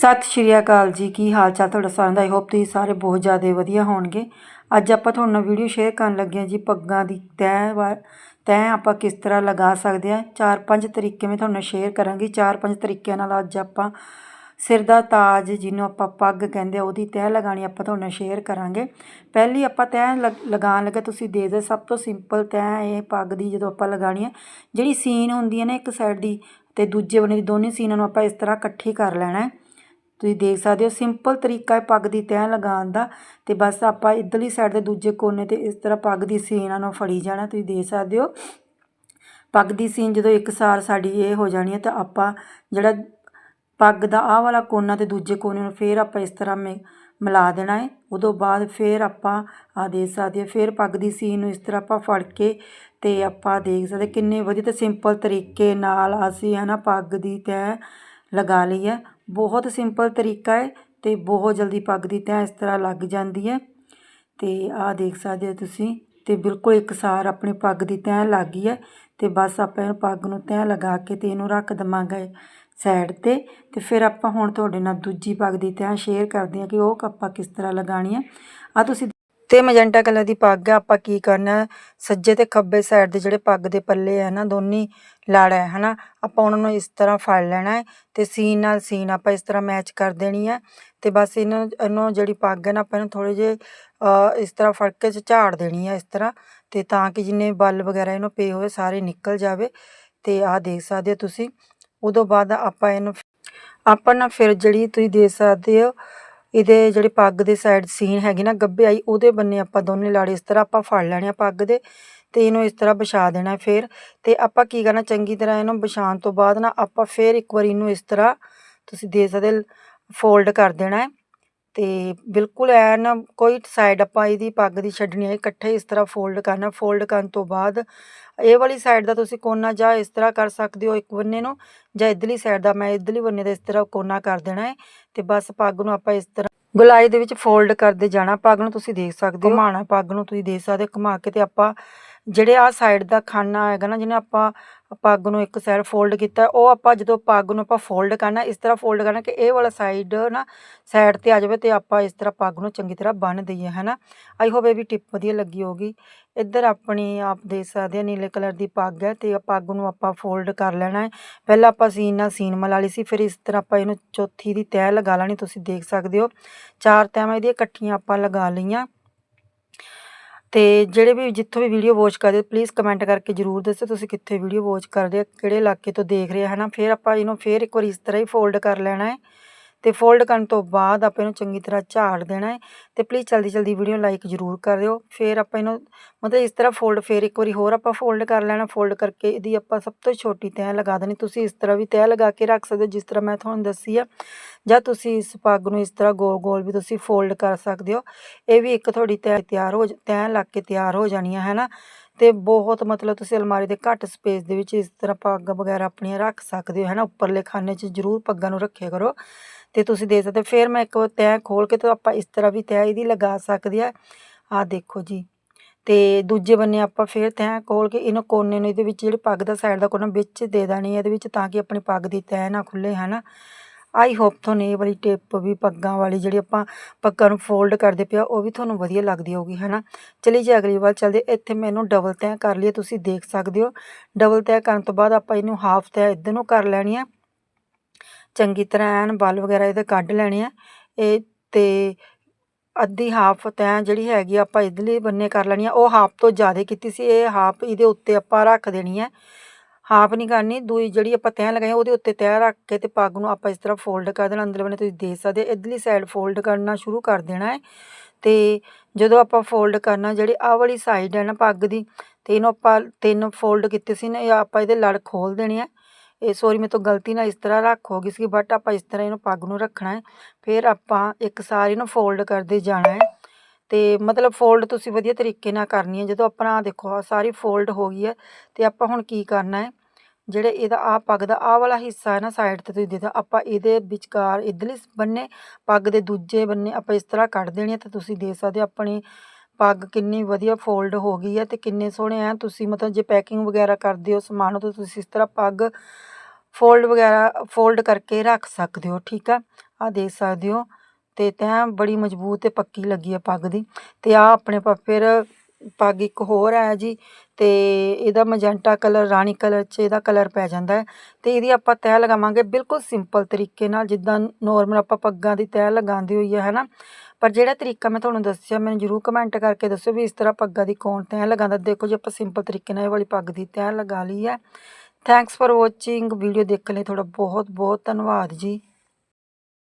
ਸਤਿ ਸ਼੍ਰੀ ਅਕਾਲ ਜੀ, ਕੀ ਹਾਲ ਚਾਲ ਤੁਹਾਡਾ ਸਾਰਿਆਂ ਦਾ? ਆਈ ਹੋਪ ਤੁਸੀਂ ਸਾਰੇ ਬਹੁਤ ਜ਼ਿਆਦਾ ਵਧੀਆ ਹੋਣਗੇ। ਅੱਜ ਆਪਾਂ ਤੁਹਾਨੂੰ ਨਾਲ ਵੀਡੀਓ ਸ਼ੇਅਰ ਕਰਨ ਲੱਗੇ ਹਾਂ ਜੀ ਪੱਗਾਂ ਦੀ ਤੈਅ ਵਾ, ਤੈਅ ਆਪਾਂ ਕਿਸ ਤਰ੍ਹਾਂ ਲਗਾ ਸਕਦੇ ਹਾਂ। ਚਾਰ ਪੰਜ ਤਰੀਕੇ ਮੈਂ ਤੁਹਾਨੂੰ ਸ਼ੇਅਰ ਕਰਾਂਗੀ। ਚਾਰ ਪੰਜ ਤਰੀਕਿਆਂ ਨਾਲ ਅੱਜ ਆਪਾਂ ਸਿਰ ਦਾ ਤਾਜ, ਜਿਹਨੂੰ ਆਪਾਂ ਪੱਗ ਕਹਿੰਦੇ ਆ, ਉਹਦੀ ਤੈਅ ਲਗਾਣੀ ਆਪਾਂ ਤੁਹਾਨੂੰ ਨਾਲ ਸ਼ੇਅਰ ਕਰਾਂਗੇ। ਪਹਿਲੀ ਆਪਾਂ ਤੈਅ ਲਗ- ਲਗਾਉਣ ਲੱਗੇ, ਤੁਸੀਂ ਦੇਖਦੇ ਸਭ ਤੋਂ ਸਿੰਪਲ ਤੈਅ ਇਹ ਪੱਗ ਦੀ ਜਦੋਂ ਆਪਾਂ ਲਗਾਣੀ ਹੈ ਜਿਹੜੀ ਸੀਨ ਹੁੰਦੀ ਹੈ ਨਾ ਇੱਕ ਸਾਈਡ ਦੀ ਤੇ ਦੂਜੇ ਬੰਨੇ ਦੀ ਦੋਨੇ ਸੀਨਾਂ ਨੂੰ ਆਪਾਂ ਇਸ ਤਰ੍ਹਾਂ ਇਕੱਠੀ ਕਰ ਲੈਣਾ ਹੈ। ਤੁਸੀਂ ਦੇਖ ਸਕਦੇ ਹੋ ਸਿੰਪਲ ਤਰੀਕਾ ਹੈ ਪੱਗ ਦੀ ਤਹਿ ਲਗਾਉਣ ਦਾ ਤੇ ਬਸ ਆਪਾਂ ਇਧਰਲੀ ਸਾਈਡ ਦੇ ਦੂਜੇ ਕੋਨੇ ਤੇ ਇਸ ਤਰ੍ਹਾਂ ਪੱਗ ਦੀ ਸੀਨ ਨੂੰ ਫੜੀ ਜਾਣਾ, ਤੁਸੀਂ ਦੇਖ ਸਕਦੇ ਹੋ। ਪੱਗ ਦੀ ਸੀਨ ਜਦੋਂ ਇੱਕ ਸਾਰ ਸਾਡੀ ਇਹ ਹੋ ਜਾਣੀ ਹੈ ਤਾਂ ਆਪਾਂ ਜਿਹੜਾ ਪੱਗ ਦਾ ਆਹ ਵਾਲਾ ਕੋਨਾ ਤੇ ਦੂਜੇ ਕੋਨੇ ਨੂੰ ਫੇਰ ਆਪਾਂ ਇਸ ਤਰ੍ਹਾਂ ਮਿ- ਮਿਲਾ ਦੇਣਾ ਹੈ। ਉਦੋਂ ਬਾਅਦ ਫੇਰ ਆਪਾਂ ਆ ਦੇਖ ਸਕਦੇ ਹੋ, ਫੇਰ ਪੱਗ ਦੀ ਸੀਨ ਨੂੰ ਇਸ ਤਰ੍ਹਾਂ ਆਪਾਂ ਫੜ ਕੇ ਤੇ ਆਪਾਂ ਦੇਖ ਸਕਦੇ ਕਿੰਨੇ ਵਧੀਆ ਤੇ ਸਿੰਪਲ ਤਰੀਕੇ ਨਾਲ ਅਸੀਂ ਹੈ ਨਾ ਪੱਗ ਦੀ ਤੈਅ ਲਗਾ ਲਈ ਹੈ। ਬਹੁਤ ਸਿੰਪਲ ਤਰੀਕਾ ਹੈ ਅਤੇ ਬਹੁਤ ਜਲਦੀ ਪੱਗ ਦੀ ਤੈਅ ਇਸ ਤਰ੍ਹਾਂ ਲੱਗ ਜਾਂਦੀ ਹੈ। ਅਤੇ ਆਹ ਦੇਖ ਸਕਦੇ ਹੋ ਤੁਸੀਂ ਅਤੇ ਬਿਲਕੁਲ ਇੱਕਸਾਰ ਆਪਣੀ ਪੱਗ ਦੀ ਤੈਅ ਲੱਗ ਗਈ ਹੈ ਅਤੇ ਬਸ ਆਪਾਂ ਇਹ ਪੱਗ ਨੂੰ ਤੈਅ ਲਗਾ ਕੇ ਅਤੇ ਇਹਨੂੰ ਰੱਖ ਦਵਾਂਗੇ ਸਾਈਡ ਤੇ। ਅਤੇ ਫਿਰ ਆਪਾਂ ਹੁਣ ਤੁਹਾਡੇ ਨਾਲ ਦੂਜੀ ਪੱਗ ਦੀ ਤੈਅ ਸ਼ੇਅਰ ਕਰਦੇ ਹਾਂ ਕਿ ਉਹ ਆਪਾਂ ਕਿਸ ਤਰ੍ਹਾਂ ਲਗਾਣੀ ਹੈ। ਆ ਤੁਸੀਂ ਤੇ ਮਜੈਂਟਾ ਕਲਰ ਦੀ ਪੱਗ ਆ, ਆਪਾਂ ਕੀ ਕਰਨਾ? ਸੱਜੇ ਤੇ ਖੱਬੇ ਸਾਈਡ ਦੇ ਜਿਹੜੇ ਪੱਗ ਦੇ ਪੱਲੇ ਆ ਨਾ, ਦੋਨੀ ਲੜ ਹੈ, ਹਨਾ? ਆਪਾਂ ਉਹਨਾਂ ਨੂੰ ਇਸ ਤਰ੍ਹਾਂ ਫੜ ਲੈਣਾ ਹੈ ਤੇ ਸੀਨ ਨਾਲ ਸੀਨ ਆਪਾਂ ਇਸ ਤਰ੍ਹਾਂ ਮੈਚ ਕਰ ਦੇਣੀ ਹੈ ਤੇ ਬਸ ਇਹਨਾਂ, ਇਹਨੂੰ ਜਿਹੜੀ ਪੱਗ ਹੈ ਨਾ, ਆਪਾਂ ਇਹਨੂੰ ਥੋੜੇ ਜੇ ਇਸ ਤਰ੍ਹਾਂ ਫੜ ਕੇ ਝਾੜ ਦੇਣੀ ਹੈ ਇਸ ਤਰ੍ਹਾਂ ਤੇ ਤਾਂ ਕਿ ਜਿੰਨੇ ਬਲ ਵਗੈਰਾ ਇਹਨੂੰ ਪਏ ਹੋਏ ਸਾਰੇ ਨਿਕਲ ਜਾਵੇ ਤੇ ਆਹ ਦੇਖ ਸਕਦੇ ਹੋ ਤੁਸੀਂ। ਉਦੋਂ ਬਾਅਦ ਆਪਾਂ ਇਹਨੂੰ, ਆਪਾਂ ਨਾ ਫਿਰ ਜਿਹੜੀ ਤੁਸੀਂ ਦੇਖ ਸਕਦੇ ਹੋ ਇਹਦੇ ਜਿਹੜੇ ਪੱਗ ਦੇ ਸਾਈਡ ਸੀਨ ਹੈਗੇ ਨਾ ਗੱਭੇ ਆਈ, ਉਹਦੇ ਬੰਨੇ ਆਪਾਂ ਦੋਨੇ ਲਾੜੇ ਇਸ ਤਰ੍ਹਾਂ ਆਪਾਂ ਫੜ ਲੈਣੇ ਆ ਪੱਗ ਦੇ ਤੇ ਇਹਨੂੰ ਇਸ ਤਰ੍ਹਾਂ ਵਿਛਾ ਦੇਣਾ ਫਿਰ। ਤੇ ਆਪਾਂ ਕੀ ਕਰਨਾ, ਚੰਗੀ ਤਰ੍ਹਾਂ ਇਹਨੂੰ ਵਿਛਾਉਣ ਤੋਂ ਬਾਅਦ ਨਾ ਆਪਾਂ ਫਿਰ ਇੱਕ ਵਾਰੀ ਇਹਨੂੰ ਇਸ ਤਰ੍ਹਾਂ ਤੁਸੀਂ ਦੇ ਸਕਦੇ ਫੋਲਡ ਕਰ ਦੇਣਾ ਹੈ। ਤੇ ਬਿਲਕੁਲ ਐਨ ਕੋਈ ਸਾਈਡ ਆਪਾਂ ਇਹਦੀ ਪੱਗ ਦੀ ਛੱਡਣੀ ਹੈ, ਇਕੱਠੇ ਇਸ ਤਰ੍ਹਾਂ ਫੋਲਡ ਕਰਨਾ। ਫੋਲਡ ਕਰਨ ਤੋਂ ਬਾਅਦ ਇਹ ਵਾਲੀ ਸਾਈਡ ਦਾ ਤੁਸੀਂ ਕੋਨਾ ਜਾਂ ਇਸ ਤਰ੍ਹਾਂ ਕਰ ਸਕਦੇ ਹੋ ਇੱਕ ਬੰਨੇ ਨੂੰ ਜਾਂ ਇਧਰਲੀ ਸਾਈਡ ਦਾ, ਮੈਂ ਇਧਰਲੀ ਬੰਨੇ ਦਾ ਇਸ ਤਰ੍ਹਾਂ ਕੋਨਾ ਕਰ ਦੇਣਾ ਹੈ। ਤੇ ਬਸ ਪੱਗ ਨੂੰ ਆਪਾਂ ਇਸ ਤਰ੍ਹਾਂ ਗੁਲਾਈ ਦੇ ਵਿੱਚ ਫੋਲਡ ਕਰਦੇ ਜਾਣਾ। ਪੱਗ ਨੂੰ ਤੁਸੀਂ ਦੇਖ ਸਕਦੇ ਹੋ। ਘੁਮਾਉਣਾ। ਪੱਗ ਨੂੰ ਤੁਸੀਂ ਦੇਖ ਸਕਦੇ ਹੋ। ਘੁਮਾ ਕੇ ਤੇ ਆਪਾਂ ਜਿਹੜੇ ਆ ਸਾਈਡ ਦਾ ਖਾਨਾ ਹੈਗਾ ਨਾ ਜਿਹਨੇ ਆਪਾਂ ਪੱਗ ਨੂੰ ਇੱਕ ਸਾਈਡ ਫੋਲਡ ਕੀਤਾ, ਉਹ ਆਪਾਂ ਜਦੋਂ ਪੱਗ ਨੂੰ ਆਪਾਂ ਫੋਲਡ ਕਰਨਾ, ਇਸ ਤਰ੍ਹਾਂ ਫੋਲਡ ਕਰਨਾ ਕਿ ਇਹ ਵਾਲਾ ਸਾਈਡ ਨਾ ਸਾਈਡ ਤੇ ਆ ਜਾਵੇ ਤੇ ਆਪਾਂ ਇਸ ਤਰ੍ਹਾਂ ਪੱਗ ਨੂੰ ਚੰਗੀ ਤਰ੍ਹਾਂ ਬੰਨ ਦਈਏ, ਹੈਨਾ? ਆਈ ਹੋਪ ਇਹ ਵੀ ਟਿਪ ਵਧੀਆ ਲੱਗੀ ਹੋਗੀ ਇੱਧਰ ਆਪਣੀ ਆਪ ਦੇਖ ਸਕਦੇ ਆ, ਨੀਲੇ ਕਲਰ ਦੀ ਪੱਗ ਹੈ ਤੇ ਪੱਗ ਨੂੰ ਆਪਾਂ ਫੋਲਡ ਕਰ ਲੈਣਾ ਹੈ। ਪਹਿਲਾਂ ਆਪਾਂ ਸੀਨ ਨਾਲ ਸੀਨ ਮਿਲਾ ਲਈ ਸੀ, ਫਿਰ ਇਸ ਤਰ੍ਹਾਂ ਆਪਾਂ ਇਹਨੂੰ ਚੌਥੀ ਦੀ ਤੈਅ ਲਗਾ ਲੈਣੀ, ਤੁਸੀਂ ਦੇਖ ਸਕਦੇ ਹੋ। ਚਾਰ ਤੈਵਾਂ ਇਹਦੀਆਂ ਇਕੱਠੀਆਂ ਆਪਾਂ ਲਗਾ ਲਈਆਂ। ਅਤੇ ਜਿਹੜੇ ਵੀ ਜਿੱਥੋਂ ਵੀ ਵੀਡੀਓ ਵੋਚ ਕਰਦੇ ਪਲੀਜ਼ ਕਮੈਂਟ ਕਰਕੇ ਜਰੂਰ ਦੱਸੋ ਤੁਸੀਂ ਕਿੱਥੇ ਵੀਡੀਓ ਵਾਚ ਕਰਦੇ ਹੋ, ਕਿਹੜੇ ਇਲਾਕੇ ਤੋਂ ਦੇਖ ਰਹੇ ਹੈ ਨਾ ਫਿਰ ਆਪਾਂ ਇਹਨੂੰ ਫਿਰ ਇੱਕ ਵਾਰੀ ਇਸ ਤਰ੍ਹਾਂ ਹੀ ਫੋਲਡ ਕਰ ਲੈਣਾ ਹੈ। ਤੇ ਫੋਲਡ ਕਰਨ ਤੋਂ ਬਾਅਦ ਆਪਾਂ ਇਹਨੂੰ ਚੰਗੀ ਤਰ੍ਹਾਂ ਝਾੜ ਦੇਣਾ ਹੈ ਤੇ ਪਲੀਜ਼ ਜਲਦੀ ਜਲਦੀ ਵੀਡੀਓ ਲਾਈਕ ਜਰੂਰ ਕਰ ਦਿਓ ਫਿਰ ਆਪਾਂ ਇਹਨੂੰ ਮਤਲਬ ਇਸ ਤਰ੍ਹਾਂ ਫੋਲਡ ਫਿਰ ਇੱਕ ਵਾਰੀ ਹੋਰ ਆਪਾਂ ਫੋਲਡ ਕਰ ਲੈਣਾ ਫੋਲਡ ਕਰਕੇ ਇਹਦੀ ਆਪਾਂ ਸਭ ਤੋਂ ਛੋਟੀ ਤੈਅ ਲਗਾ ਦੇਣੀ। ਤੁਸੀਂ ਇਸ ਤਰ੍ਹਾਂ ਵੀ ਤੈਅ ਲਗਾ ਕੇ ਰੱਖ ਸਕਦੇ ਹੋ, ਜਿਸ ਤਰ੍ਹਾਂ ਮੈਂ ਤੁਹਾਨੂੰ ਦੱਸੀ ਆ। ਜਾਂ ਤੁਸੀਂ ਇਸ ਪੱਗ ਨੂੰ ਇਸ ਤਰ੍ਹਾਂ ਗੋਲ ਗੋਲ ਵੀ ਤੁਸੀਂ ਫੋਲਡ ਕਰ ਸਕਦੇ ਹੋ। ਇਹ ਵੀ ਇੱਕ ਤੁਹਾਡੀ ਤੈਅ ਤਿਆਰ ਹੋ ਤੈਅ ਲੱਗ ਕੇ ਤਿਆਰ ਹੋ ਜਾਣੀਆਂ ਹੈ ਨਾ ਤੇ ਬਹੁਤ ਮਤਲਬ ਤੁਸੀਂ ਅਲਮਾਰੀ ਦੇ ਘੱਟ ਸਪੇਸ ਦੇ ਵਿੱਚ ਇਸ ਤਰ੍ਹਾਂ ਪੱਗ ਵਗੈਰਾ ਆਪਣੀਆਂ ਰੱਖ ਸਕਦੇ ਹੋ ਹੈ ਨਾ ਉੱਪਰਲੇ ਖਾਨੇ 'ਚ ਜ਼ਰੂਰ ਪੱਗਾਂ ਨੂੰ ਰੱਖਿਆ ਕਰੋ। ਤੇ ਤੁਸੀਂ ਦੇ ਸਕਦੇ ਫਿਰ ਮੈਂ ਇੱਕ ਤੈਅ ਖੋਲ ਕੇ ਤੇ ਆਪਾਂ ਇਸ ਤਰ੍ਹਾਂ ਵੀ ਤੈਅ ਇਹਦੀ ਲਗਾ ਸਕਦੇ ਆ। ਆਹ ਦੇਖੋ ਜੀ। ਤੇ ਦੂਜੇ ਬੰਨੇ ਆਪਾਂ ਫਿਰ ਤੈਅ ਖੋਲ ਕੇ ਇਹਨੂੰ ਕੋਨੇ ਨੂੰ ਇਹਦੇ ਵਿੱਚ ਜਿਹੜੀ ਪੱਗ ਦਾ ਸਾਈਡ ਦਾ ਕੋਨਾ ਵਿੱਚ ਦੇ ਦੇਣੀ ਇਹਦੇ ਵਿੱਚ ਤਾਂ ਕਿ ਆਪਣੀ ਪੱਗ ਦੀ ਤੈਅ ਨਾ ਖੁੱਲੇ, ਹਨਾ? ਆਈ ਹੋਪ ਤੁਹਾਨੂੰ ਇਹ ਵਾਲੀ ਟਿਪ ਵੀ ਪੱਗਾਂ ਵਾਲੀ ਜਿਹੜੀ ਆਪਾਂ ਪੱਗਾਂ ਨੂੰ ਫੋਲਡ ਕਰਦੇ ਪਿਆ ਉਹ ਵੀ ਤੁਹਾਨੂੰ ਵਧੀਆ ਲੱਗਦੀ ਹੋਊਗੀ, ਹਨਾ? ਚਲੀ ਜੀ, ਅਗਲੀ ਵਾਰ ਚੱਲਦੇ ਇੱਥੇ ਮੈਨੂੰ ਡਬਲ ਤੈਅ ਕਰ ਲਈ ਤੁਸੀਂ ਦੇਖ ਸਕਦੇ ਹੋ। ਡਬਲ ਤੈਅ ਕਰਨ ਤੋਂ ਬਾਅਦ ਆਪਾਂ ਇਹਨੂੰ ਹਾਫ ਤੈਅ ਇੱਧਰ ਨੂੰ ਕਰ ਲੈਣੀ ਹੈ ਚੰਗੀ ਤਰ੍ਹਾਂ ਐਨ ਬਲ ਵਗੈਰਾ ਇਹਦੇ ਕੱਢ ਲੈਣੇ ਆ। ਇਹ ਤੇ ਅੱਧੀ ਹਾਫ ਤੈਅ ਜਿਹੜੀ ਹੈਗੀ ਆਪਾਂ ਇਧਰਲੇ ਬੰਨੇ ਕਰ ਲੈਣੀ ਆ। ਉਹ ਹਾਫ ਤੋਂ ਜ਼ਿਆਦਾ ਕੀਤੀ ਸੀ। ਇਹ ਹਾਫ ਇਹਦੇ ਉੱਤੇ ਆਪਾਂ ਰੱਖ ਦੇਣੀ ਹੈ ਹਾਫ ਨਹੀਂ ਕਰਨੀ। ਦੂਈ ਜਿਹੜੀ ਆਪਾਂ ਤੈਅ ਲਗਾਈ ਉਹਦੇ ਉੱਤੇ ਤੈਅ ਰੱਖ ਕੇ ਤੇ ਪੱਗ ਨੂੰ ਆਪਾਂ ਇਸ ਤਰ੍ਹਾਂ ਫੋਲਡ ਕਰ ਦੇਣਾ। ਅੰਦਰ ਬੰਨੇ ਤੁਸੀਂ ਦੇਖ ਸਕਦੇ ਇਧਰਲੀ ਸਾਈਡ ਫੋਲਡ ਕਰਨਾ ਸ਼ੁਰੂ ਕਰ ਦੇਣਾ ਹੈ। ਤੇ ਜਦੋਂ ਆਪਾਂ ਫੋਲਡ ਕਰਨਾ, ਜਿਹੜੀ ਆਹ ਵਾਲੀ ਸਾਈਡ ਹੈ ਨਾ ਪੱਗ ਦੀ, ਤੇ ਇਹਨੂੰ ਆਪਾਂ ਤਿੰਨ ਫੋਲਡ ਕੀਤੇ ਸੀ ਨਾ, ਇਹ ਆਪਾਂ ਇਹਦੇ ਲੜ ਖੋਲ ਦੇਣੇ ਆ। ਇਹ ਸੋਰੀ ਮੇਰੇ ਤੋਂ ਗਲਤੀ ਨਾਲ ਇਸ ਤਰ੍ਹਾਂ ਰੱਖ ਹੋ ਗਈ ਸੀ ਬਟ ਆਪਾਂ ਇਸ ਤਰ੍ਹਾਂ ਇਹਨੂੰ ਪੱਗ ਨੂੰ ਰੱਖਣਾ ਹੈ, ਫਿਰ ਆਪਾਂ ਇੱਕ ਸਾਰੀ ਨੂੰ ਫੋਲਡ ਕਰਦੇ ਜਾਣਾ ਹੈ। ਤੇ ਮਤਲਬ ਫੋਲਡ ਤੁਸੀਂ ਵਧੀਆ ਤਰੀਕੇ ਨਾਲ ਕਰਨੀ ਹੈ, ਜਦੋਂ ਆਪਣਾ ਦੇਖੋ ਸਾਰੀ ਫੋਲਡ ਹੋ ਗਈ ਹੈ, ਤੇ ਆਪਾਂ ਹੁਣ ਕੀ ਕਰਨਾ ਹੈ, ਜਿਹੜੇ ਇਹਦਾ ਆ ਪੱਗ ਦਾ ਆ ਵਾਲਾ ਹਿੱਸਾ ਹੈ ਨਾ ਸਾਈਡ ਤੇ ਤੁਸੀਂ ਦੇਖੋ, ਆਪਾਂ ਇਹਦੇ ਵਿਚਕਾਰ ਇਧਰਲੇ ਬੰਨੇ, ਪੱਗ ਦੇ ਦੂਜੇ ਬੰਨੇ ਆਪਾਂ ਇਸ ਤਰ੍ਹਾਂ ਕੱਢ ਦੇਣੀ ਹੈ, ਤੇ ਤੁਸੀਂ ਦੇ ਸਕਦੇ ਆਪਣੀ ਪੱਗ ਕਿੰਨੀ ਵਧੀਆ ਫੋਲਡ ਹੋ ਗਈ ਹੈ, ਤੇ ਕਿੰਨੇ ਸੋਹਣੇ ਆ ਤੁਸੀਂ ਮਤਲਬ ਜੇ ਪੈਕਿੰਗ ਵਗੈਰਾ ਕਰਦੇ ਹੋ ਸਮਾਨ ਤਾਂ ਤੁਸੀਂ ਇਸ ਤਰ੍ਹਾਂ ਪੱਗ ਫੋਲਡ ਵਗੈਰਾ, ਫੋਲਡ ਕਰਕੇ ਰੱਖ ਸਕਦੇ ਹੋ, ਠੀਕ ਆ? ਆ ਦੇਖ ਸਕਦੇ ਹੋ, ਤੇ ਤੈਂ ਬੜੀ ਮਜ਼ਬੂਤ ਤੇ ਪੱਕੀ ਲੱਗੀ ਆ ਪੱਗ ਦੀ, ਤੇ ਆ ਆਪਣੇ ਪਾ ਫਿਰ ਪੱਗ ਇੱਕ ਹੋਰ ਹੈ ਜੀ, ਤੇ ਇਹਦਾ ਮਜੈਂਟਾ ਕਲਰ, ਰਾਣੀ ਕਲਰ 'ਚ ਇਹਦਾ ਕਲਰ ਪੈ ਜਾਂਦਾ ਹੈ, ਤੇ ਇਹਦੀ ਆਪਾਂ ਤੈਅ ਲਗਾਵਾਂਗੇ ਬਿਲਕੁਲ ਸਿੰਪਲ ਤਰੀਕੇ ਨਾਲ, ਜਿੱਦਾਂ ਨੋਰਮਲ ਆਪਾਂ ਪੱਗਾਂ ਦੀ ਤੈਅ ਲਗਾਉਂਦੀ ਹੋਈ ਹੈ ਹਨਾ? ਪਰ ਜਿਹੜਾ ਤਰੀਕਾ ਮੈਂ ਤੁਹਾਨੂੰ ਦੱਸਿਆ, ਮੈਨੂੰ ਜਰੂਰ ਕਮੈਂਟ ਕਰਕੇ ਦੱਸਿਓ ਵੀ ਇਸ ਤਰ੍ਹਾਂ ਪੱਗਾਂ ਦੀ ਕੌਣ ਤੈਅ ਲਗਾਉਂਦਾ, ਦੇਖੋ ਜੀ ਆਪਾਂ ਸਿੰਪਲ ਤਰੀਕੇ ਨਾਲ ਇਹ ਵਾਲੀ ਪੱਗ ਦੀ ਤੈਅ ਲਗਾ ਲਈ ਹੈ। ਥੈਂਕਸ ਫੋਰ ਵਾਚਿੰਗ ਵੀਡੀਓ ਦੇਖਣ ਲਈ ਤੁਹਾਡਾ ਬਹੁਤ ਬਹੁਤ ਧੰਨਵਾਦ ਜੀ।